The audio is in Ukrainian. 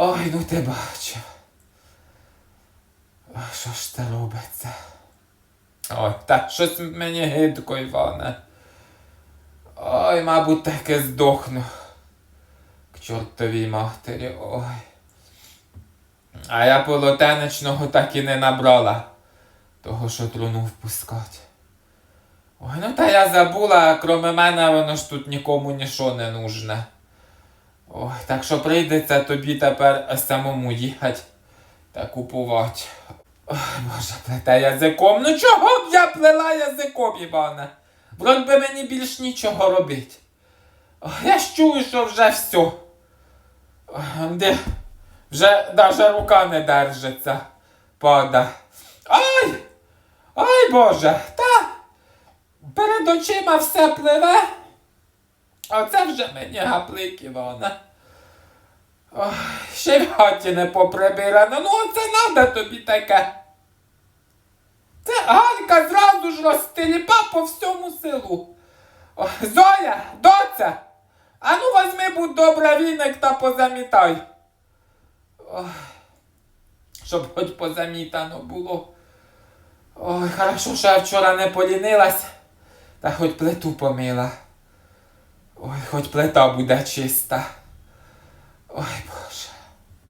Ой, ну ти. Ой, Що ж це робиться? Ой, та щось мені гидко, Іване. Ой, мабуть, таки здохну. К чортовій матері, ой. А я полотенечного так і не набрала. Того, що труну впускати. Ой, ну та я забула, кроме мене воно ж тут нікому нічого не нужне. Ой, так що прийдеться тобі тепер самому їхати та купувати. Ой, Боже, плете язиком. Ну чого б я плела язиком, Іване? Вроді би мені більш нічого робить. Ой, я ж чую, що вже все. Де вже даже рука не держиться. Пада. Ай! Ай Боже! Та перед очима все пливе. А це вже мені гаплик, Івана. Ще в хаті не поприбирано. Ну оце надо тобі таке. Це Галька зразу ж розстеліпа по всьому селу. Ой, Зоя, доця, а ну возьми, будь добра, віник та позамітай. Ой, щоб хоч позамітано було. Ой, хорошо, що я вчора не полінилась, та хоч плиту помила. Ой, хоч плита буде чиста. Ой.